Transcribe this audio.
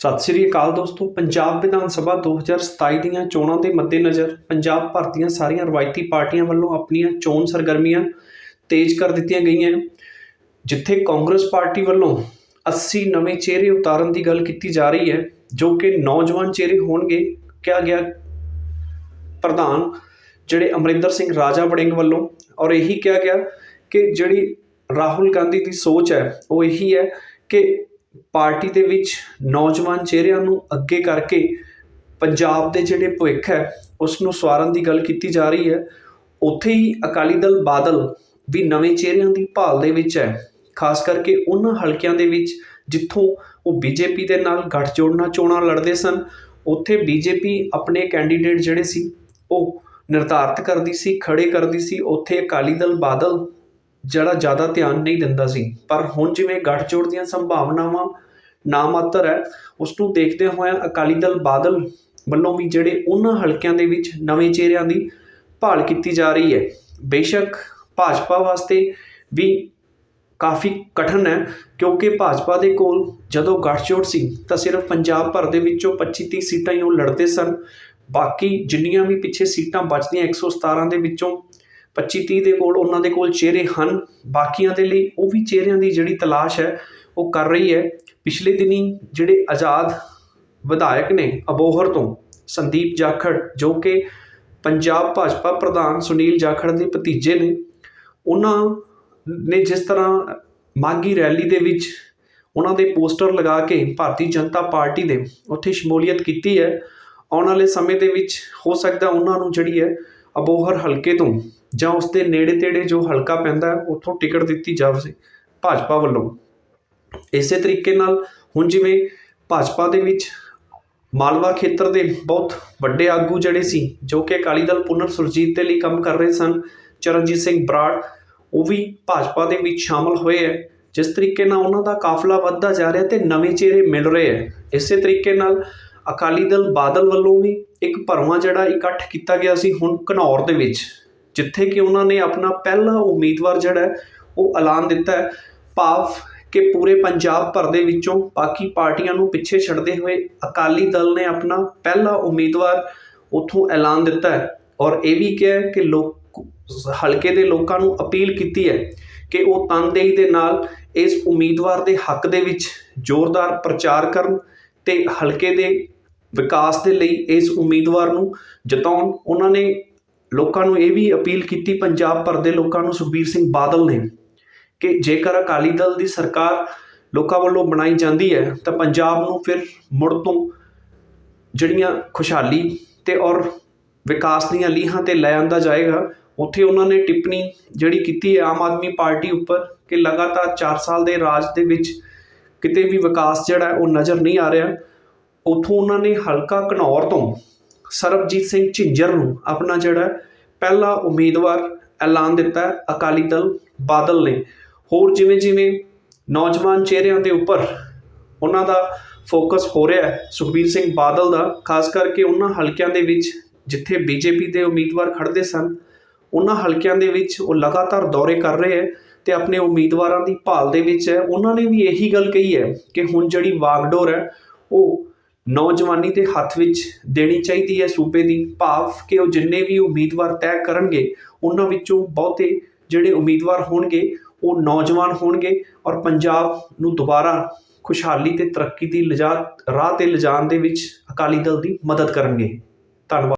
ਸਤਿ ਸ੍ਰੀ ਅਕਾਲ ਦੋਸਤੋ। ਪੰਜਾਬ ਵਿਧਾਨ ਸਭਾ 2027 ਦੀਆਂ ਚੋਣਾਂ ਦੇ ਮੱਦੇਨਜ਼ਰ ਪੰਜਾਬ ਭਰ ਦੀਆਂ ਸਾਰੀਆਂ ਰਵਾਇਤੀ ਪਾਰਟੀਆਂ ਵੱਲੋਂ ਆਪਣੀਆਂ ਚੋਣ ਸਰਗਰਮੀਆਂ ਤੇਜ਼ ਕਰ ਦਿੱਤੀਆਂ ਗਈਆਂ। ਜਿੱਥੇ ਕਾਂਗਰਸ ਪਾਰਟੀ ਵੱਲੋਂ 80 ਨਵੇਂ ਚਿਹਰੇ ਉਤਾਰਨ ਦੀ ਗੱਲ ਕੀਤੀ ਜਾ ਰਹੀ ਹੈ, ਜੋ ਕਿ ਨੌਜਵਾਨ ਚਿਹਰੇ ਹੋਣਗੇ, ਕਿਹਾ ਗਿਆ ਪ੍ਰਧਾਨ ਜਿਹੜੇ ਅਮਰਿੰਦਰ ਸਿੰਘ ਰਾਜਾ ਵੜਿੰਗ ਵੱਲੋਂ। ਔਰ ਇਹੀ ਕਿਹਾ ਗਿਆ ਕਿ ਜਿਹੜੀ ਰਾਹੁਲ ਗਾਂਧੀ ਦੀ ਸੋਚ ਹੈ, ਉਹ ਇਹੀ ਹੈ ਕਿ ਪਾਰਟੀ ਦੇ ਵਿੱਚ ਨੌਜਵਾਨ ਚਿਹਰਿਆਂ ਨੂੰ ਅੱਗੇ ਕਰਕੇ ਪੰਜਾਬ ਦੇ ਜਿਹੜੇ ਭਵਿੱਖ ਹੈ, ਉਸ ਨੂੰ ਸਵਾਰਨ ਦੀ ਗੱਲ ਕੀਤੀ ਜਾ ਰਹੀ ਹੈ। ਉੱਥੇ ਹੀ ਅਕਾਲੀ ਦਲ ਬਾਦਲ ਵੀ ਨਵੇਂ ਚਿਹਰਿਆਂ ਦੀ ਭਾਲ ਦੇ ਵਿੱਚ ਹੈ। ਖਾਸ ਕਰਕੇ ਉਹਨਾਂ ਹਲਕਿਆਂ ਦੇ ਵਿੱਚ ਜਿੱਥੋਂ ਉਹ ਬੀਜੇਪੀ ਦੇ ਨਾਲ ਗੱਠਜੋੜ ਨਾਲ ਚੋਣਾਂ ਲੜਦੇ ਸਨ, ਉੱਥੇ ਬੀਜੇਪੀ ਆਪਣੇ ਕੈਂਡੀਡੇਟ ਜਿਹੜੇ ਸੀ, ਉਹ ਨਿਰਧਾਰਤ ਕਰਦੀ ਸੀ, ਖੜੇ ਕਰਦੀ ਸੀ। ਉੱਥੇ ਅਕਾਲੀ ਦਲ ਬਾਦਲ ਜਿਹੜਾ ਜ਼ਿਆਦਾ ਧਿਆਨ ਨਹੀਂ ਦਿੰਦਾ ਸੀ। ਪਰ ਹੁਣ ਜਿਵੇਂ ਗੱਠਜੋੜ ਦੀਆਂ ਸੰਭਾਵਨਾਵਾਂ ਨਾਮਾਤਰ ਹੈ ਉਸ ਨੂੰ ਦੇਖਦੇ ਹੋਇਆ ਅਕਾਲੀ ਦਲ ਬਾਦਲ ਵੱਲੋਂ ਵੀ ਜਿਹੜੇ ਉਹਨਾਂ ਹਲਕਿਆਂ ਦੇ ਵਿੱਚ ਨਵੇਂ ਚਿਹਰਿਆਂ ਦੀ ਭਾਲ ਕੀਤੀ ਜਾ ਰਹੀ ਹੈ। ਬੇਸ਼ੱਕ ਭਾਜਪਾ ਵਾਸਤੇ ਵੀ ਕਾਫੀ ਕਠਿਨ ਹੈ, ਕਿਉਂਕਿ ਭਾਜਪਾ ਦੇ ਕੋਲ ਜਦੋਂ ਗੱਠਜੋੜ ਸੀ, ਤਾਂ ਸਿਰਫ ਪੰਜਾਬ ਭਰ ਦੇ ਵਿੱਚੋਂ 25-30 ਸੀਟਾਂ ਹੀ ਉਹ ਲੜਦੇ ਸਨ। ਬਾਕੀ ਜਿੰਨੀਆਂ ਵੀ ਪਿੱਛੇ ਸੀਟਾਂ ਬਚਦੀਆਂ 117 ਦੇ ਵਿੱਚੋਂ 25-30 ਦੇ ਕੋਲ ਉਹਨਾਂ ਦੇ ਕੋਲ ਚਿਹਰੇ ਹਨ। ਬਾਕੀਆਂ ਦੇ ਲਈ ਉਹ ਵੀ ਚਿਹਰਿਆਂ ਦੀ ਜਿਹੜੀ ਤਲਾਸ਼ ਹੈ, ਉਹ ਕਰ ਰਹੀ ਹੈ। ਪਿਛਲੇ ਦਿਨੀ ਜਿਹੜੇ ਆਜ਼ਾਦ ਵਿਧਾਇਕ ਨੇ ਅਬੋਹਰ ਤੋਂ, ਸੰਦੀਪ ਜਾਖੜ, ਜੋ ਕਿ ਪੰਜਾਬ ਭਾਜਪਾ ਪ੍ਰਧਾਨ ਸੁਨੀਲ ਜਾਖੜ ਦੇ ਭਤੀਜੇ ਨੇ, ਉਹਨਾਂ ਨੇ ਜਿਸ ਤਰ੍ਹਾਂ ਮਾਗੀ ਰੈਲੀ ਦੇ ਵਿੱਚ ਉਹਨਾਂ ਦੇ ਪੋਸਟਰ ਲਗਾ ਕੇ ਭਾਰਤੀ ਜਨਤਾ ਪਾਰਟੀ ਦੇ ਉੱਥੇ ਸ਼ਮੂਲੀਅਤ ਕੀਤੀ ਹੈ। ਆਉਣ ਵਾਲੇ ਸਮੇਂ ਦੇ ਵਿੱਚ ਹੋ ਸਕਦਾ ਉਹਨਾਂ ਨੂੰ ਜਿਹੜੀ ਹੈ, ਅਬੋਹਰ ਹਲਕੇ ਤੋਂ ਜਾਂ ਉਸ ਦੇ ਨੇੜੇ ਤੇੜੇ ਜੋ ਹਲਕਾ ਪੈਂਦਾ ਉੱਥੋਂ ਟਿਕਟ ਦਿੱਤੀ ਜਾਵੇ ਭਾਜਪਾ ਵੱਲੋਂ। ਇਸੇ ਤਰੀਕੇ ਨਾਲ ਹੁਣ ਜਿਵੇਂ ਭਾਜਪਾ ਦੇ ਵਿੱਚ ਮਾਲਵਾ ਖੇਤਰ ਦੇ ਬਹੁਤ ਵੱਡੇ ਆਗੂ ਜਿਹੜੇ ਸੀ, ਜੋ ਕਿ ਅਕਾਲੀ ਦਲ ਪੁਨਰ ਸੁਰਜੀਤ ਦੇ ਲਈ ਕੰਮ ਕਰ ਰਹੇ ਸਨ, ਚਰਨਜੀਤ ਸਿੰਘ ਬਰਾੜ, ਉਹ ਵੀ ਭਾਜਪਾ ਦੇ ਵਿੱਚ ਸ਼ਾਮਲ ਹੋਏ ਹੈ। ਜਿਸ ਤਰੀਕੇ ਨਾਲ ਉਹਨਾਂ ਦਾ ਕਾਫਲਾ ਵੱਧਦਾ ਜਾ ਰਿਹਾ ਤੇ ਨਵੇਂ ਚਿਹਰੇ ਮਿਲ ਰਹੇ ਹੈ। ਇਸੇ ਤਰੀਕੇ ਨਾਲ ਅਕਾਲੀ ਦਲ ਬਾਦਲ ਵੱਲੋਂ ਵੀ ਇੱਕ ਭਰਵਾਂ ਜਿਹੜਾ ਇਕੱਠ ਕੀਤਾ ਗਿਆ ਸੀ ਹੁਣ ਘਨੌਰ ਦੇ ਵਿੱਚ। ਜਿੱਥੇ ਕਿ ਉਹਨਾਂ ਨੇ ਆਪਣਾ ਪਹਿਲਾ ਉਮੀਦਵਾਰ ਜਿਹੜਾ ਉਹ ਐਲਾਨ ਦਿੱਤਾ ਹੈ। ਭਾਵ ਕਿ ਪੂਰੇ ਪੰਜਾਬ ਭਰ ਦੇ ਵਿੱਚੋਂ ਬਾਕੀ ਪਾਰਟੀਆਂ ਨੂੰ ਪਿੱਛੇ ਛੱਡਦੇ ਹੋਏ ਅਕਾਲੀ ਦਲ ਨੇ ਆਪਣਾ ਪਹਿਲਾ ਉਮੀਦਵਾਰ ਉਥੋਂ ਐਲਾਨ ਦਿੱਤਾ ਹੈ। ਔਰ ਇਹ ਵੀ ਕਿਹਾ ਕਿ ਲੋਕ, ਹਲਕੇ ਦੇ ਲੋਕਾਂ ਨੂੰ ਅਪੀਲ ਕੀਤੀ ਹੈ ਕਿ ਉਹ ਤਨਦੇਹੀ ਦੇ ਨਾਲ ਇਸ ਉਮੀਦਵਾਰ ਦੇ ਹੱਕ ਦੇ ਵਿੱਚ ਜ਼ੋਰਦਾਰ ਪ੍ਰਚਾਰ ਕਰਨ ਤੇ ਹਲਕੇ ਦੇ ਵਿਕਾਸ ਦੇ ਲਈ ਇਸ ਉਮੀਦਵਾਰ ਨੂੰ ਜਿਤਾਉਣ। ਉਹਨਾਂ ਨੇ ਲੋਕਾਂ ਨੂੰ ਇਹ ਵੀ ਅਪੀਲ ਕੀਤੀ, ਪੰਜਾਬ ਭਰ ਦੇ ਲੋਕਾਂ ਨੂੰ ਸੁਖਬੀਰ ਸਿੰਘ ਬਾਦਲ ਨੇ, ਕਿ ਜੇਕਰ ਅਕਾਲੀ ਦਲ ਦੀ ਸਰਕਾਰ ਲੋਕਾਂ ਵੱਲੋਂ ਬਣਾਈ ਜਾਂਦੀ ਹੈ, ਤਾਂ ਪੰਜਾਬ ਨੂੰ ਫਿਰ ਮੁੜ ਤੋਂ ਜਿਹੜੀਆਂ ਖੁਸ਼ਹਾਲੀ ਤੇ ਔਰ ਵਿਕਾਸ ਦੀਆਂ ਲੀਹਾਂ ਤੇ ਲੈ ਆਂਦਾ ਜਾਏਗਾ, ਉੱਥੇ ਉਹਨਾਂ ਨੇ ਟਿੱਪਣੀ ਜਿਹੜੀ ਕੀਤੀ ਹੈ ਆਮ ਆਦਮੀ ਪਾਰਟੀ ਉੱਪਰ ਕਿ ਲਗਾਤਾਰ 4 ਸਾਲ ਦੇ ਰਾਜ ਦੇ ਵਿੱਚ ਕਿਤੇ ਵੀ ਵਿਕਾਸ ਜਿਹੜਾ ਉਹ ਨਜ਼ਰ ਨਹੀਂ ਆ ਰਿਹਾ, ਉੱਥੋਂ ਉਹਨਾਂ ਨੇ ਹਲਕਾ ਘਨੌਰ ਤੋਂ ਸਰਬਜੀਤ ਸਿੰਘ ਝਿੰਜਰ ਨੂੰ ਆਪਣਾ ਜਿਹੜਾ ਪਹਿਲਾ ਉਮੀਦਵਾਰ ਐਲਾਨ ਦਿੱਤਾ ਅਕਾਲੀ ਦਲ ਬਾਦਲ ਨੇ। ਹੋਰ ਜਿਵੇਂ ਜਿਵੇਂ ਨੌਜਵਾਨ ਚਿਹਰਿਆਂ ਦੇ ਉੱਪਰ ਉਹਨਾਂ ਦਾ ਫੋਕਸ ਹੋ ਰਿਹਾ ਹੈ, ਸੁਖਬੀਰ ਸਿੰਘ ਬਾਦਲ ਦਾ, ਖਾਸ ਕਰਕੇ ਉਹਨਾਂ ਹਲਕਿਆਂ ਦੇ ਵਿੱਚ ਜਿੱਥੇ ਬੀਜੇਪੀ ਦੇ ਉਮੀਦਵਾਰ ਖੜਦੇ ਸਨ, ਉਹਨਾਂ ਹਲਕਿਆਂ ਦੇ ਵਿੱਚ ਉਹ ਲਗਾਤਾਰ ਦੌਰੇ ਕਰ ਰਹੇ ਹੈ ਤੇ ਆਪਣੇ ਉਮੀਦਵਾਰਾਂ ਦੀ ਭਾਲ ਦੇ ਵਿੱਚ ਹੈ। ਉਹਨਾਂ ਨੇ ਵੀ ਇਹੀ ਗੱਲ ਕਹੀ ਹੈ ਕਿ ਹੁਣ ਜਿਹੜੀ ਵਾਗਡੋਰ ਹੈ, ਉਹ ਨੌਜਵਾਨੀ ਦੇ ਹੱਥ ਵਿੱਚ ਦੇਣੀ ਚਾਹੀਦੀ ਹੈ ਸੂਬੇ ਦੀ। ਭਾਵ ਕਿ ਉਹ ਜਿੰਨੇ ਵੀ ਉਮੀਦਵਾਰ ਤੈਅ ਕਰਨਗੇ, ਉਹਨਾਂ ਵਿੱਚੋਂ ਬਹੁਤੇ ਜਿਹੜੇ ਉਮੀਦਵਾਰ ਹੋਣਗੇ, ਉਹ ਨੌਜਵਾਨ ਹੋਣਗੇ ਔਰ ਪੰਜਾਬ ਨੂੰ ਦੁਬਾਰਾ ਖੁਸ਼ਹਾਲੀ ਤੇ ਤਰੱਕੀ ਦੀ ਲਿਜਾ, ਰਾਹ ਤੇ ਲਿਜਾਣ ਦੇ ਵਿੱਚ ਅਕਾਲੀ ਦਲ ਦੀ ਮਦਦ ਕਰਨਗੇ। ਧੰਨਵਾਦ।